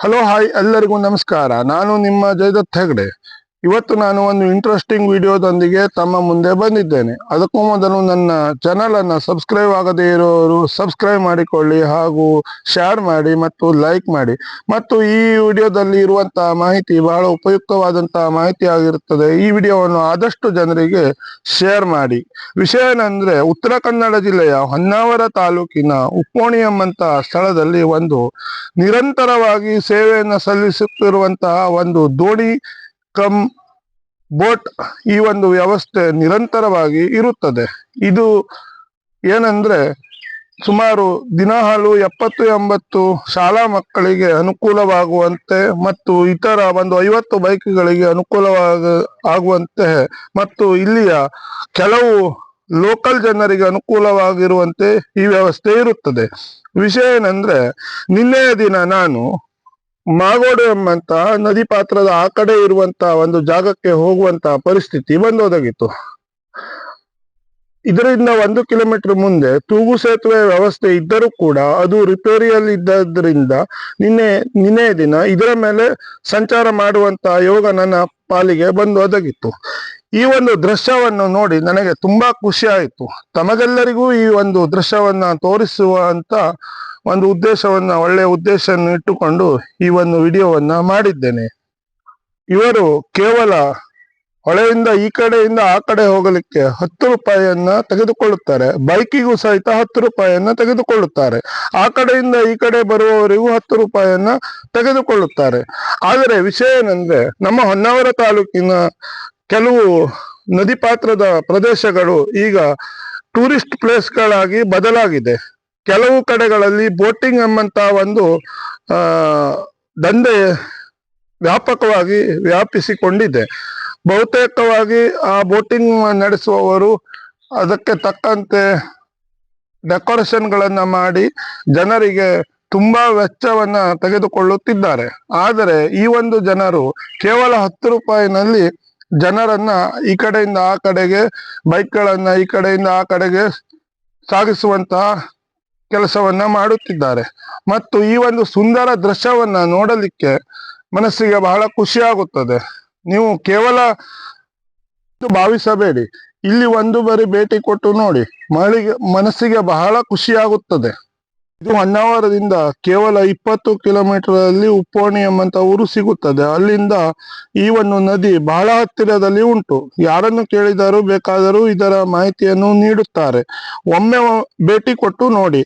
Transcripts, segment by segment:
Hello hi ಎಲ್ಲರಿಗೂ ನಮಸ್ಕಾರ. ನಾನು ನಿಮ್ಮ ಜಯದತ್ ಹೆಗ್ಡೆ. ಇವತ್ತು ನಾನು ಒಂದು ಇಂಟ್ರೆಸ್ಟಿಂಗ್ ವಿಡಿಯೋದೊಂದಿಗೆ ತಮ್ಮ ಮುಂದೆ ಬಂದಿದ್ದೇನೆ. ಅದಕ್ಕೂ ಮೊದಲು ನನ್ನ ಚಾನಲ್ ಅನ್ನ ಸಬ್ಸ್ಕ್ರೈಬ್ ಆಗದೇ ಇರೋರು ಸಬ್ಸ್ಕ್ರೈಬ್ ಮಾಡಿಕೊಳ್ಳಿ ಹಾಗೂ ಶೇರ್ ಮಾಡಿ ಮತ್ತು ಲೈಕ್ ಮಾಡಿ. ಮತ್ತು ಈ ವಿಡಿಯೋದಲ್ಲಿ ಇರುವಂತಹ ಮಾಹಿತಿ ಬಹಳ ಉಪಯುಕ್ತವಾದಂತಹ ಮಾಹಿತಿ ಆಗಿರುತ್ತದೆ. ಈ ವಿಡಿಯೋವನ್ನು ಆದಷ್ಟು ಜನರಿಗೆ ಶೇರ್ ಮಾಡಿ. ವಿಷಯ ಏನಂದ್ರೆ, ಉತ್ತರ ಕನ್ನಡ ಜಿಲ್ಲೆಯ ಹೊನ್ನಾವರ ತಾಲೂಕಿನ ಉಪ್ಪೋಣಿ ಎಂಬಂತಹ ಸ್ಥಳದಲ್ಲಿ ಒಂದು ನಿರಂತರವಾಗಿ ಸೇವೆಯನ್ನು ಸಲ್ಲಿಸುತ್ತಿರುವಂತಹ ಒಂದು ದೋಣಿ ಕಮ್ ಬೋಟ್ ಈ ಒಂದು ವ್ಯವಸ್ಥೆ ನಿರಂತರವಾಗಿ ಇರುತ್ತದೆ. ಇದು ಏನಂದ್ರೆ ಸುಮಾರು ದಿನಹಾಲು ಎಪ್ಪತ್ತು ಎಂಬತ್ತು ಶಾಲಾ ಮಕ್ಕಳಿಗೆ ಅನುಕೂಲವಾಗುವಂತೆ ಮತ್ತು ಇತರ ಒಂದು ಐವತ್ತು ಬೈಕ್ಗಳಿಗೆ ಅನುಕೂಲವಾಗ ಆಗುವಂತೆ ಮತ್ತು ಇಲ್ಲಿಯ ಕೆಲವು ಲೋಕಲ್ ಜನರಿಗೆ ಅನುಕೂಲವಾಗಿರುವಂತೆ ಈ ವ್ಯವಸ್ಥೆ ಇರುತ್ತದೆ. ವಿಷಯ ಏನಂದ್ರೆ ನಿನ್ನೆಯ ದಿನ ನಾನು ಮಾಗೋಡು ಎಂಬಂತ ನದಿ ಪಾತ್ರದ ಆ ಕಡೆ ಇರುವಂತ ಒಂದು ಜಾಗಕ್ಕೆ ಹೋಗುವಂತ ಪರಿಸ್ಥಿತಿ ಬಂದೊದಗಿತ್ತು. ಇದರಿಂದ ಒಂದು ಕಿಲೋಮೀಟರ್ ಮುಂದೆ ತೂಗು ಸೇತುವೆ ವ್ಯವಸ್ಥೆ ಇದ್ದರೂ ಕೂಡ ಅದು ರಿಪೇರಿಯಲ್ಲಿ ಇದ್ದದ್ರಿಂದ ನಿನ್ನೆ ನಿನ್ನೆ ದಿನ ಇದರ ಮೇಲೆ ಸಂಚಾರ ಮಾಡುವಂತ ಯೋಗ ನನ್ನ ಪಾಲಿಗೆ ಬಂದು ಒದಗಿತ್ತು ಈ ಒಂದು ದೃಶ್ಯವನ್ನು ನೋಡಿ ನನಗೆ ತುಂಬಾ ಖುಷಿ ಆಯಿತು. ತಮಗೆಲ್ಲರಿಗೂ ಈ ಒಂದು ದೃಶ್ಯವನ್ನ ತೋರಿಸುವ ಅಂತ ಒಂದು ಉದ್ದೇಶವನ್ನ, ಒಳ್ಳೆಯ ಉದ್ದೇಶವನ್ನು ಇಟ್ಟುಕೊಂಡು ಈ ಒಂದು ವಿಡಿಯೋವನ್ನ ಮಾಡಿದ್ದೇನೆ. ಇವರು ಕೇವಲ ಹೊಳೆಯಿಂದ ಈ ಕಡೆಯಿಂದ ಆ ಕಡೆ ಹೋಗಲಿಕ್ಕೆ ಹತ್ತು ರೂಪಾಯಿಯನ್ನ ತೆಗೆದುಕೊಳ್ಳುತ್ತಾರೆ. ಬೈಕಿಗೂ ಸಹಿತ ಹತ್ತು ರೂಪಾಯಿಯನ್ನ ತೆಗೆದುಕೊಳ್ಳುತ್ತಾರೆ. ಆ ಕಡೆಯಿಂದ ಈ ಕಡೆ ಬರುವವರಿಗೂ ಹತ್ತು ರೂಪಾಯಿಯನ್ನ ತೆಗೆದುಕೊಳ್ಳುತ್ತಾರೆ. ಆದರೆ ವಿಷಯ ಏನಂದ್ರೆ, ನಮ್ಮ ಹೊನ್ನಾವರ ತಾಲೂಕಿನ ಕೆಲವು ನದಿ ಪಾತ್ರದ ಪ್ರದೇಶಗಳು ಈಗ ಟೂರಿಸ್ಟ್ ಪ್ಲೇಸ್ಗಳಾಗಿ ಬದಲಾಗಿದೆ. ಕೆಲವು ಕಡೆಗಳಲ್ಲಿ ಬೋಟಿಂಗ್ ಎಂಬಂತ ಒಂದು ದಂಧೆ ವ್ಯಾಪಕವಾಗಿ ವ್ಯಾಪಿಸಿಕೊಂಡಿದೆ. ಬಹುತೇಕವಾಗಿ ಆ ಬೋಟಿಂಗ್ ನಡೆಸುವವರು ಅದಕ್ಕೆ ತಕ್ಕಂತೆ ಡೆಕೋರೇಷನ್ಗಳನ್ನು ಮಾಡಿ ಜನರಿಗೆ ತುಂಬಾ ವೆಚ್ಚವನ್ನ ತೆಗೆದುಕೊಳ್ಳುತ್ತಿದ್ದಾರೆ. ಆದರೆ ಈ ಒಂದು ಜನರು ಕೇವಲ ಹತ್ತು ರೂಪಾಯಿನಲ್ಲಿ ಜನರನ್ನ ಈ ಕಡೆಯಿಂದ ಆ ಕಡೆಗೆ, ಬೈಕ್ಗಳನ್ನ ಈ ಕಡೆಯಿಂದ ಆ ಕಡೆಗೆ ಸಾಗಿಸುವಂತಹ ಕೆಲಸವನ್ನ ಮಾಡುತ್ತಿದ್ದಾರೆ. ಮತ್ತು ಈ ಒಂದು ಸುಂದರ ದೃಶ್ಯವನ್ನ ನೋಡಲಿಕ್ಕೆ ಮನಸ್ಸಿಗೆ ಬಹಳ ಖುಷಿ ಆಗುತ್ತದೆ ನೀವು ಕೇವಲ ಭಾವಿಸಬೇಡಿ. ಇಲ್ಲಿ ಒಂದು ಬಾರಿ ಭೇಟಿ ಕೊಟ್ಟು ನೋಡಿ. ಮಳಿಗೆ, ಮನಸ್ಸಿಗೆ ಬಹಳ ಖುಷಿಯಾಗುತ್ತದೆ. ಇದು ಹೊನ್ನಾವರದಿಂದ ಕೇವಲ ಇಪ್ಪತ್ತು ಕಿಲೋಮೀಟರ್ ಅಲ್ಲಿ ಉಪ್ಪೋಣಿ ಎಂಬಂತ ಊರು ಸಿಗುತ್ತದೆ. ಅಲ್ಲಿಂದ ಈ ಒಂದು ನದಿ ಬಹಳ ಹತ್ತಿರದಲ್ಲಿ ಉಂಟು. ಯಾರನ್ನು ಕೇಳಿದರೂ ಬೇಕಾದರೂ ಇದರ ಮಾಹಿತಿಯನ್ನು ನೀಡುತ್ತಾರೆ. ಒಮ್ಮೆ ಭೇಟಿ ಕೊಟ್ಟು ನೋಡಿ.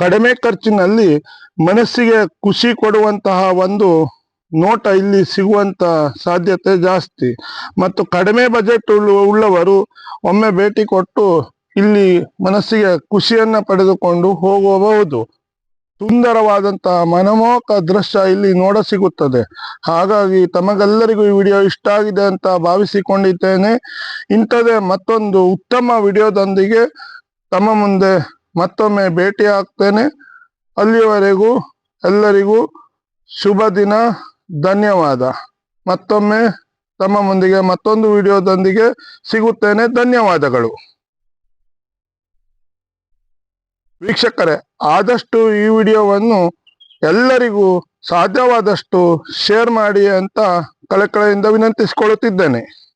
ಕಡಿಮೆ ಖರ್ಚಿನಲ್ಲಿ ಮನಸ್ಸಿಗೆ ಖುಷಿ ಕೊಡುವಂತಹ ಒಂದು ನೋಟ ಇಲ್ಲಿ ಸಿಗುವಂತ ಸಾಧ್ಯತೆ ಜಾಸ್ತಿ. ಮತ್ತು ಕಡಿಮೆ ಬಜೆಟ್ ಉಳ್ಳವರು ಒಮ್ಮೆ ಭೇಟಿ ಕೊಟ್ಟು ಇಲ್ಲಿ ಮನಸ್ಸಿಗೆ ಖುಷಿಯನ್ನ ಪಡೆದುಕೊಂಡು ಹೋಗಬಹುದು. ಸುಂದರವಾದಂತಹ ಮನಮೋಹಕ ದೃಶ್ಯ ಇಲ್ಲಿ ನೋಡ ಸಿಗುತ್ತದೆ. ಹಾಗಾಗಿ ತಮಗೆಲ್ಲರಿಗೂ ಈ ವಿಡಿಯೋ ಇಷ್ಟ ಆಗಿದೆ ಅಂತ ಭಾವಿಸಿಕೊಂಡಿದ್ದೇನೆ. ಇಂಥದೇ ಮತ್ತೊಂದು ಉತ್ತಮ ವಿಡಿಯೋದೊಂದಿಗೆ ತಮ್ಮ ಮುಂದೆ ಮತ್ತೊಮ್ಮೆ ಭೇಟಿ ಆಗ್ತೇನೆ. ಅಲ್ಲಿಯವರೆಗೂ ಎಲ್ಲರಿಗೂ ಶುಭ ದಿನ, ಧನ್ಯವಾದ. ಮತ್ತೊಮ್ಮೆ ತಮ್ಮ ಮುಂದಿಗೆ ಮತ್ತೊಂದು ವಿಡಿಯೋದೊಂದಿಗೆ ಸಿಗುತ್ತೇನೆ. ಧನ್ಯವಾದಗಳು. ವೀಕ್ಷಕರೇ, ಆದಷ್ಟು ಈ ವಿಡಿಯೋವನ್ನು ಎಲ್ಲರಿಗೂ ಸಾಧ್ಯವಾದಷ್ಟು ಶೇರ್ ಮಾಡಿ ಅಂತ ಕಳಕಳೆಯಿಂದ ವಿನಂತಿಸಿಕೊಳ್ಳುತ್ತಿದ್ದೇನೆ.